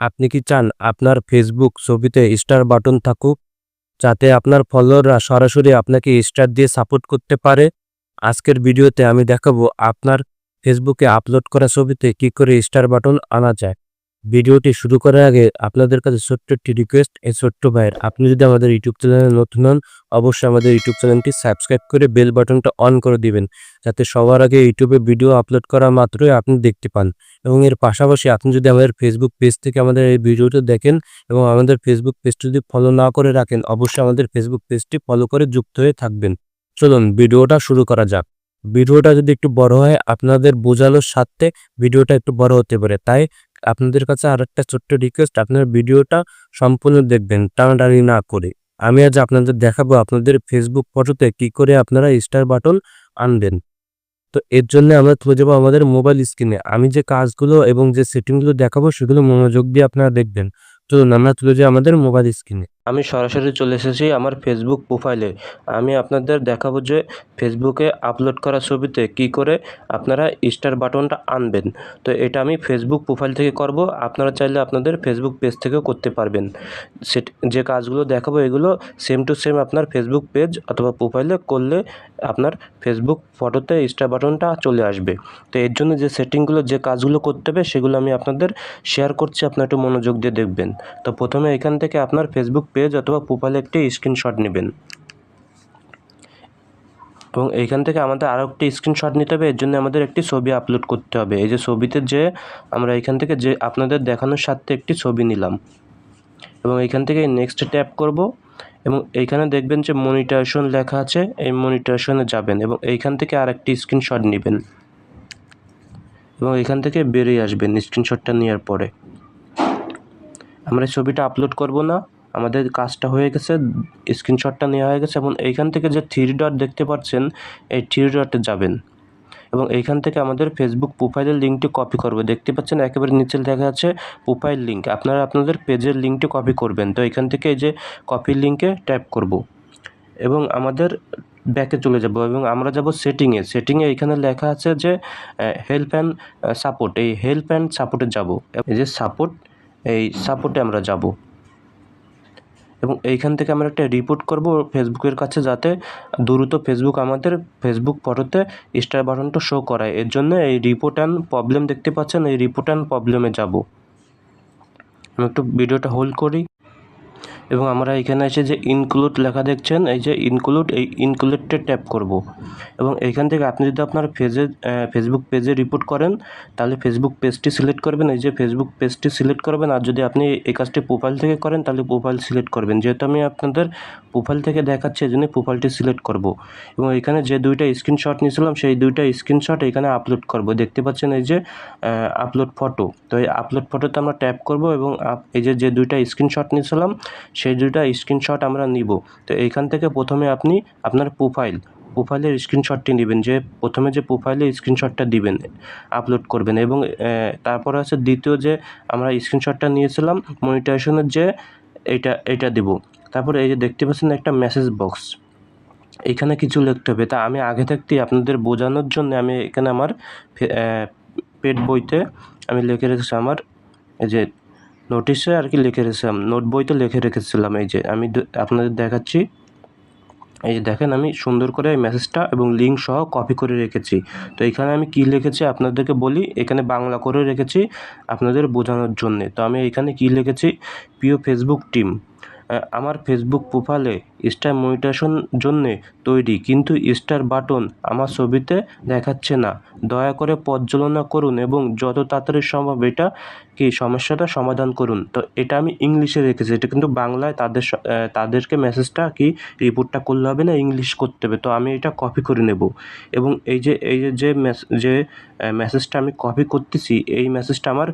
আপনি কি চান আপনার ফেসবুক ছবিতে স্টার বাটন থাকুক? যাতে আপনার ফলোয়াররা সরাসরি আপনাকে স্টার দিয়ে সাপোর্ট করতে পারে। আজকের ভিডিওতে আমি দেখাবো আপনার ফেসবুকে আপলোড করা ছবিতে কি করে স্টার বাটন আনা যায়। ভিডিওটি শুরু করার আগে আপনাদের কাছে ছোট্ট একটি রিকোয়েস্ট এই ছোট্ট ভাইয়ের। আপনি যদি আমাদের ইউটিউব চ্যানেলে নতুন হন, অবশ্যই আমাদের ইউটিউব চ্যানেলটি সাবস্ক্রাইব করে বেল বাটনটা অন করে দিবেন। যাতে সবার আগে ইউটিউবে ভিডিও আপলোড করা মাত্রই আপনি দেখতে পান। এবং এর পাশাপাশি আপনি যদি আমাদের ফেসবুক পেজ থেকে আমাদের এই ভিডিওটা দেখেন এবং আমাদের ফেসবুক পেজটি যদি ফলো না করে রাখেন, অবশ্যই আমাদের ফেসবুক পেজটি ফলো করে যুক্ত হয়ে থাকবেন। চলুন, ভিডিওটা শুরু করা যাক। ভিডিওটা যদি একটু বড় হয়, আপনাদের বোঝানোর সাথে ভিডিওটা একটু বড় হতে পারে। তাই আপনাদের কাছে আর একটা ছোট্ট রিকোয়েস্ট আপনার ভিডিওটা সম্পূর্ণ দেখবেন, টানাটানি না করে। আমি আজ আপনাদের দেখাবো আপনাদের ফেসবুক ফটোতে কি করে আপনারা স্টার বাটন আনবেন। তো এর জন্য আমরা তুলে যাব আমাদের মোবাইল স্ক্রিনে আমি যে কাজগুলো এবং যে সেটিংগুলো দেখাবো, সেগুলো মনোযোগ দিয়ে আপনারা দেখবেন। চলুন, আমরা তুলে যাই আমাদের মোবাইল স্ক্রিনে আমি সরাসরি চলে এসেছি আমার ফেসবুক প্রোফাইলে আমি আপনাদের দেখাবো যে ফেসবুকে আপলোড করা ছবিতে কি করে আপনারা স্টার বাটনটা আনবেন। তো এটা আমি ফেসবুক প্রোফাইল থেকে করব। আপনারা চাইলে আপনাদের ফেসবুক পেজ থেকেও করতে পারবেন। যে কাজগুলো দেখাবো এগুলো সেম টু সেম আপনার ফেসবুক পেজ অথবা প্রোফাইলে করলে আপনার ফেসবুক ফটোতে স্টার বাটনটা চলে আসবে। তো এর জন্য যে সেটিংগুলো যে কাজগুলো করতে হবে, সেগুলো আমি আপনাদের শেয়ার করছি। আপনারা একটু মনোযোগ দিয়ে দেখবেন। তো প্রথমে এখান থেকে আপনার ফেসবুক পেজ অথবা প্রোফাইলে একটি স্ক্রিনশট নেবেন। এবং এইখান থেকে আমাদের আরও একটি স্ক্রিনশট নিতে হবে, এর জন্য আমাদের একটি ছবি আপলোড করতে হবে। এই যে ছবিতে যে আমরা এখান থেকে যে আপনাদের দেখানোর সাথে একটি ছবি নিলাম। এবং এইখান থেকে নেক্সট ট্যাপ করব এবং এইখানে দেখবেন যে মনিটাইজেশন লেখা আছে, এই মনিটাইজেশনে যাবেন এবং এইখান থেকে আর একটি স্ক্রিনশট নেবেন। এবং এখান থেকে বেরিয়ে আসবেন স্ক্রিনশটটা নেওয়ার পরে। আমরা ছবিটা আপলোড করব না। আমাদের কাজটা হয়ে গেছে স্ক্রিনশটটা নেওয়া হয়ে গেছে এবং এইখান থেকে যে থ্রি ডট দেখতে পাচ্ছেন, এই থ্রি ডটে যাবেন। এবং এইখান থেকে আমাদের ফেসবুক প্রোফাইলের লিঙ্কটি কপি করবে। দেখতে পাচ্ছেন একেবারে নিচে দেখা আছে প্রোফাইল লিঙ্ক আপনারা আপনাদের পেজের লিঙ্কটি কপি করবেন। তো এখান থেকে এই যে কপি লিঙ্কে ট্যাপ করব। এবং আমাদের ব্যাকে চলে যাব এবং আমরা যাব সেটিংয়ে সেটিংয়ে এখানে লেখা আছে যে হেল্প অ্যান্ড সাপোর্ট এই হেল্প অ্যান্ড সাপোর্টে যাব। এই যে সাপোর্ট এই সাপোর্টে আমরা যাব। এবং এইখান থেকে আমরা একটা রিপোর্ট করব ফেসবুকের কাছে যাতে দ্রুত ফেসবুক আমাদের ফেসবুক ফটোতে স্টার বাটনটা শো করায়। এর জন্য এই রিপোর্ট অ্যান্ড প্রবলেম দেখতে পাচ্ছেন, এই রিপোর্ট অ্যান্ড প্রবলেমে যাব। আমি একটু ভিডিওটা হোল্ড করি। এবং আমরা এখানে এসে যে ইনক্লুড লেখা দেখছেন, এই যে ইনক্লুড এই ইনক্লুডটে ট্যাপ করব। এবং এইখান থেকে আপনি যদি আপনার পেজে ফেসবুক পেজে রিপোর্ট করেন, তাহলে ফেসবুক পেজটি সিলেক্ট করবেন। এই যে ফেসবুক পেজটি সিলেক্ট করবেন, আর যদি আপনি এই কাজটি প্রোফাইল থেকে করেন, তাহলে প্রোফাইল সিলেক্ট করবেন। যেহেতু আমি আপনাদের প্রোফাইল থেকে দেখাচ্ছি, এই জন্য প্রোফাইলটি সিলেক্ট করব। এবং এখানে যে দুইটা স্ক্রিনশট নিয়েছিলাম, সেই দুইটা স্ক্রিনশট এখানে আপলোড করব। দেখতে পাচ্ছেন এই যে আপলোড ফটো তো এই আপলোড ফটোতে আমরা ট্যাপ করব এবং এই যে যে দুইটা স্ক্রিনশট নিয়েছিলাম সেই দুটা স্ক্রিনশট আমরা নিব। তো এইখান থেকে প্রথমে আপনি আপনার প্রোফাইল প্রোফাইলের স্ক্রিনশটটি নেবেন যে প্রথমে যে প্রোফাইলে স্ক্রিনশটটা দিবেন আপলোড করবেন এবং তারপরে আছে দ্বিতীয় যে আমরা স্ক্রিনশটটা নিয়েছিলাম মনিটাইজেশনের যে এইটা এইটা দিব। তারপরে এই যে দেখতে পাচ্ছেন একটা মেসেজ বক্স এখানে কিছু লিখতে হবে। তা আমি আগে থাকতেই আপনাদের বোঝানোর জন্য আমি এখানে আমার পেট বইতে আমি লিখে রেখেছি আমার, এই যে নোটিশে আর কি লিখে রেখেছিলাম নোট বইতে লিখে রেখেছিলাম এই যে, আমি আপনাদের দেখাচ্ছি। এই যে দেখেন, আমি সুন্দর করে এই মেসেজটা এবং লিঙ্ক সহ কপি করে রেখেছি। তো এখানে আমি কি লিখেছি আপনাদেরকে বলি, এখানে বাংলা করে রেখেছি আপনাদের বোঝানোর জন্যে। তো আমি এখানে কি লিখেছি? প্রিয় ফেসবুক টিম আমার ফেসবুক প্রোফাইলে স্টার মনিটাইজেশন জন্যে তৈরি, কিন্তু স্টার বাটন আমার ছবিতে দেখাচ্ছে না। দয়া করে পর্যালোচনা করুন এবং যত তাড়াতাড়ি সম্ভব এটা কি সমস্যাটা সমাধান করুন। তো এটা আমি ইংলিশে রেখেছি, এটা কিন্তু বাংলায় তাদের তাদেরকে মেসেজটা কি রিপোর্টটা করলে হবে না ইংলিশ করতে হবে, তো আমি এটা কপি করে নেব। এবং এই যে এই যে যে যে মেসেজটা আমি কপি করতেছি, এই মেসেজটা আমার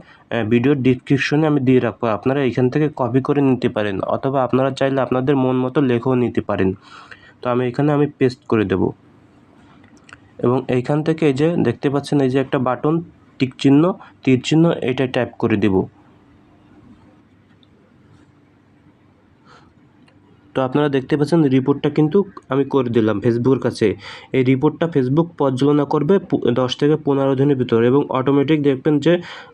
ভিডিওর ডিসক্রিপশনে আমি দিয়ে রাখব। আপনারা এখান থেকে কপি করে নিতে পারেন, অথবা আপনারা চাইলে আপনাদের মন মতো লেখেও নিতে পারেন। তো আমি এখানে আমি পেস্ট করে দেব। এবং এইখান থেকে এই যে দেখতে পাচ্ছেন এই যে একটা বাটন টিক চিহ্ন, তীর চিহ্ন, এটা ট্যাপ করে দেব। তো আপনারা দেখতে পাচ্ছেন রিপোর্টটা কিন্তু আমি করে দিলাম ফেসবুকের কাছে। এই রিপোর্টটা ফেসবুক পর্যালোচনা করবে দশ থেকে পনেরো দিনের ভিতরে এবং অটোমেটিক দেখবেন যে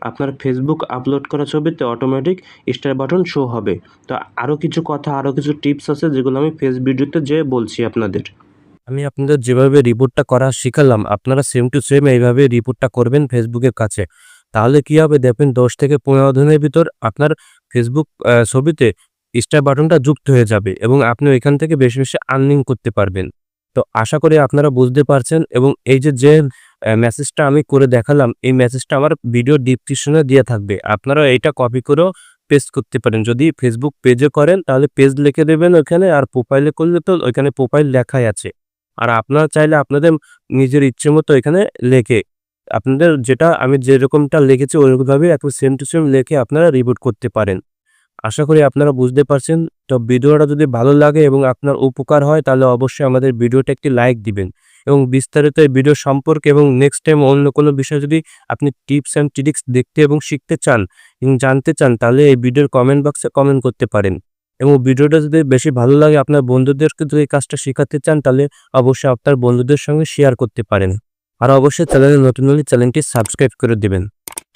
আপনার ফেসবুক আপলোড করা ছবিতে অটোমেটিক স্টার বাটন শো হবে। তো আরও কিছু কথা আরও কিছু টিপস আছে যেগুলো আমি ফেস ভিডিওতে যে বলছি আপনাদের। আমি আপনাদের যেভাবে রিপোর্টটা করা শিখালাম, আপনারা সেম টু সেম এইভাবে রিপোর্টটা করবেন ফেসবুকের কাছে। তাহলে কি হবে? দেখবেন দশ থেকে পনেরো দিনের ভিতর আপনার ফেসবুক ছবিতে স্টার বাটনটা যুক্ত হয়ে যাবে এবং আপনি এখান থেকে বেশি বেশি আর্নিং করতে পারবেন। তো আশা করি আপনারা বুঝতে পারছেন এবং এই যে যে মেসেজটা আমি করে দেখালাম, এই মেসেজটা আমার ভিডিও ডিসক্রিপশনে দিয়ে থাকবে। আপনারা এইটা কপি করেও পেস্ট করতে পারেন। যদি ফেসবুক পেজে করেন, তাহলে পেজ লিখে দেবেন ওখানে আর প্রোফাইলে করলে তো ওইখানে প্রোফাইল লেখাই আছে। আর আপনারা চাইলে আপনাদের নিজের ইচ্ছে মতো এখানে লেখে। আপনাদের যেটা, আমি যেরকমটা লিখেছি ওইরকমভাবে একদম সেম টু সেম লিখে আপনারা রিপোর্ট করতে পারেন। আশা করি আপনারা বুঝতে পারছেন। তো ভিডিওটা যদি ভালো লাগে এবং আপনার উপকার হয়, তাহলে অবশ্যই আমাদের ভিডিওটা একটি লাইক দিবেন। এবং বিস্তারিত এই ভিডিও সম্পর্কে এবং নেক্সট টাইম অন্য কোনো বিষয় যদি আপনি টিপস অ্যান্ড ট্রিক্স দেখতে এবং শিখতে চান, এবং জানতে চান, তাহলে এই ভিডিওর কমেন্ট বক্সে কমেন্ট করতে পারেন। এবং ভিডিওটা যদি বেশি ভালো লাগে, আপনার বন্ধুদেরকে যদি কাজটা শেখাতে চান, তাহলে অবশ্যই আপনার বন্ধুদের সঙ্গে শেয়ার করতে পারেন। আর অবশ্যই চ্যানেলে নতুন হলে চ্যানেলটি সাবস্ক্রাইব করে দেবেন।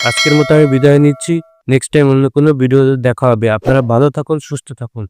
আজকের মতো আমি বিদায় নিচ্ছি। নেক্সট টাইম অন্য কোনো ভিডিও দেখা হবে। আপনারা ভালো থাকুন সুস্থ থাকুন।